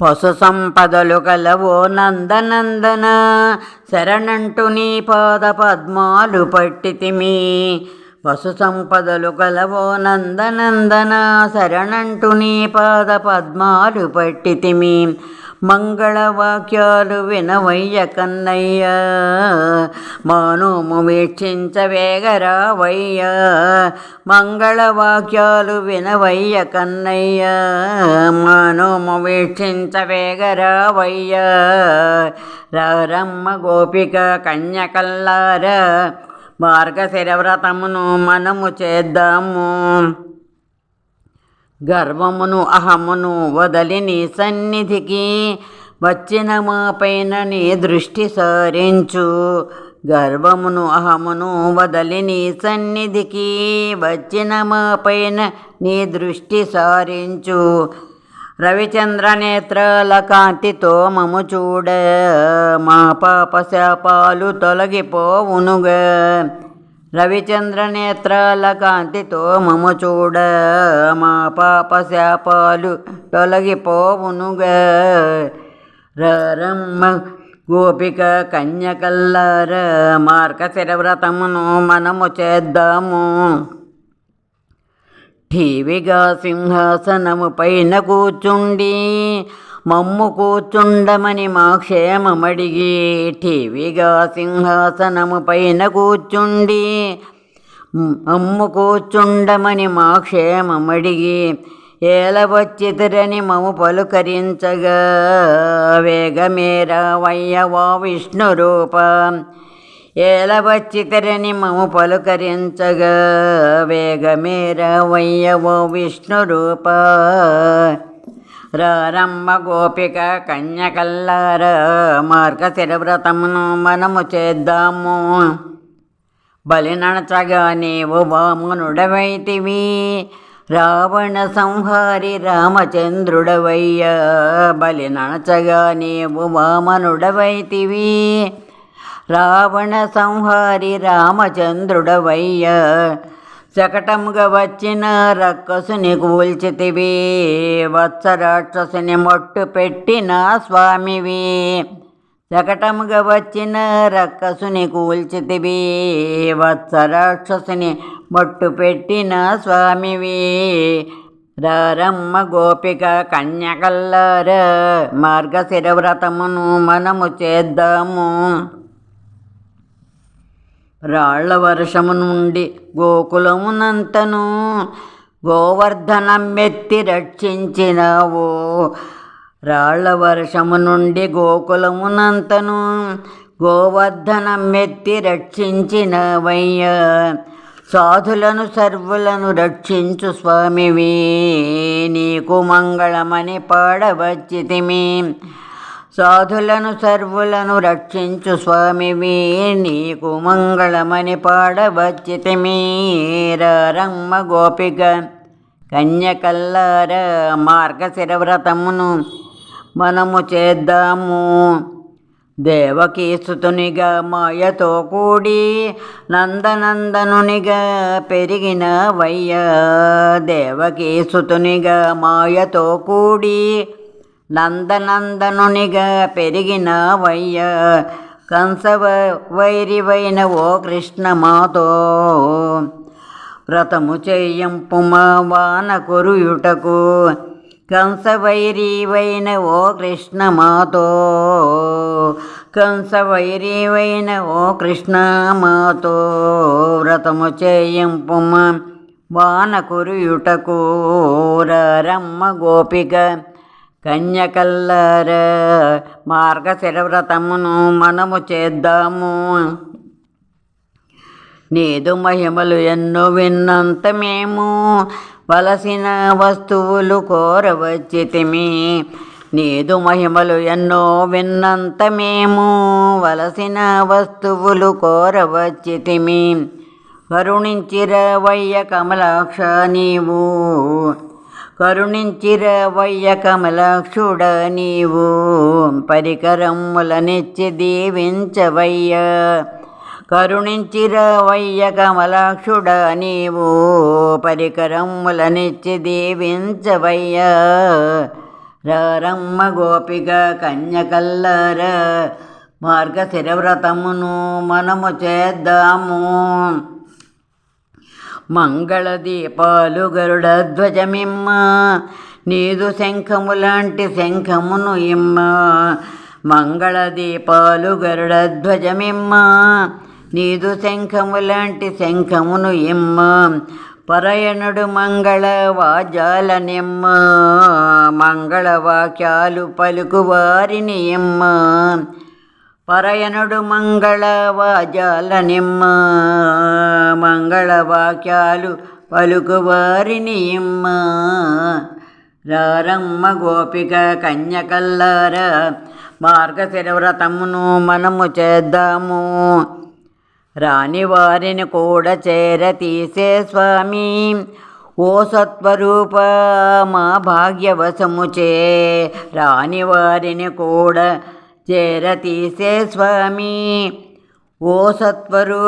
పశు సంపదలు కలవో నందనందన శరణంటు నీ పాద పద్మాలు పట్టితిమి. పశు సంపదలు కలవో నందనందన శరణంటు నీ పాద పద్మాలు పట్టితిమి. మంగళవాక్యాలు వినవయ్య కన్నయ్య. మానోము వీక్షించవేగరావయ్య మంగళవాక్యాలు వినవయ్య కన్నయ్య. మానోము వీక్షించవేగరావయ్య రారమ్మ గోపిక కన్యకల్లార. మార్గశిర వ్రతమును మనము చేద్దాము. గర్వమును అహమును వదలిని సన్నిధికి వచ్చిన మాపైన నీ దృష్టి సారించు. గర్వమును అహమును వదలి నీ సన్నిధికి వచ్చిన మాపైన నీ దృష్టి సారించు. రవిచంద్ర నేత్రాల కాంతితో మము చూడ మా పాపశాపాలు తొలగిపోవునుగా. రవిచంద్ర నేత్రాల కాంతితో మము చూడ మా పాప శాపాలు తొలగిపోవునుగా. రమ్మ గోపిక కన్యకల్లార మార్గశిర వ్రతమును మనము చేద్దాము. ఠీవిగా సింహాసనము పైన కూర్చుండి మమ్ము కూర్చుండమని మా క్షేమమడిగి టీవీగా సింహాసనము పైన కూర్చుండి మమ్ము కూర్చుండమని మా క్షేమమడిగి ఏలవచ్చితిరని మము పలుకరించగా వేగమేరా వయ్యవా విష్ణు రూప ఏలవచ్చితిరని మము పలుకరించగా వేగమేర వయ్యవో విష్ణు రూప రమ్మ గోపిక కన్యకల్లార మార్గశిర వ్రతమును మనము చేద్దాము. బలినడచగా నీవు వామనుడవైతివి. రావణ సంహారి రామచంద్రుడవయ్య. బలి నడచగా నీవు వామనుడవైతివి. రావణ సంహారి రామచంద్రుడవయ్య. శకటముగా వచ్చిన రక్కసుని కూల్చితివి వత్స రాక్షసుని మొట్టు పెట్టిన స్వామివి. శకటముగా వచ్చిన రక్కసుని కూల్చితివి వత్స రాక్షసుని మొట్టు పెట్టిన స్వామివి. రారమ్మ గోపిక కన్యకల్లార మార్గశిర వ్రతమును మనము చేద్దాము. రాళ్ళ వర్షము నుండి గోకులమునంతను గోవర్ధనమెత్తి రక్షించినావు. రాళ్ళ వర్షము నుండి గోకులమునంతను గోవర్ధనమెత్తి రక్షించినవయ్యా. సాధులను సర్వులను రక్షించు స్వామివి నీకు మంగళమని పాడవచ్చితిమి. సాధులను సర్వులను రక్షించు స్వామివి నీకు మంగళమని పాడవచ్చితిమి రమ్మ గోపిక. కన్యకల్లార మార్గశిర వ్రతమును మనము చేద్దాము. దేవకీసుతునిగా మాయతో కూడి నందనందనునిగా పెరిగిన వయ్య దేవకీసుతునిగా మాయతో కూడి నందనందనునిగా పెరిగిన వయ్యా కంసవ వైరివైన ఓ కృష్ణమాతో వ్రతము చెయ్యంపుమా వాన కొరుయుటకు కంసవైరీవైన ఓ కృష్ణమాతో కంసవైరీవైన ఓ కృష్ణమాతో వ్రతము చేయంపుమ వాన కురుయుటకు రమ్మ గోపిక కన్యకల్లార మార్గశిర వ్రతమును మనము చేద్దాము. నీదు మహిమలు ఎన్నో విన్నంత మేము వలసిన వస్తువులు కోరవచ్చితిమి. నీదు మహిమలు ఎన్నో విన్నంత మేము వలసిన వస్తువులు కోరవచ్చితిమి. కరుణించిరవయ్య కమలాక్ష నీవు కరుణించిరవయ్య కమలాక్షుడ నీవు పరికరములనిచ్చి దీవించవయ్య. కరుణించిరవయ్య కమలాక్షుడ నీవు పరికరములనిచ్చి దీవించవయ్య. రమ్మ గోపిక కన్యకల్లర మార్గశిరవ్రతమును మనము చేద్దాము. మంగళదీపాలు గరుడ ధ్వజమిమ్మ నీదు శంఖము లాంటి శంఖమును ఇమ్మ. మంగళదీపాలు గరుడ ధ్వజమిమ్మ నీదు శంఖము లాంటి శంఖమును ఇమ్మ. పరయణుడు మంగళ వాజాల నిమ్మ మంగళ వాక్యాలు పలుకు ఇమ్మ. పరయనుడు మంగళ వాజాల నిమ్మ మంగళ వాక్యాలు పలుకు ఇమ్మ రారమ్మ గోపిక కన్యకల్లార మార్గశిరవ్రతమును మనము చేద్దాము. రాని వారిని కూడా చేర తీసే స్వామి ఓ సత్వరూప మా భాగ్యవశము చే రాని వారిని కూడా చేరతీసే స్వామి. ఓ సత్వరూ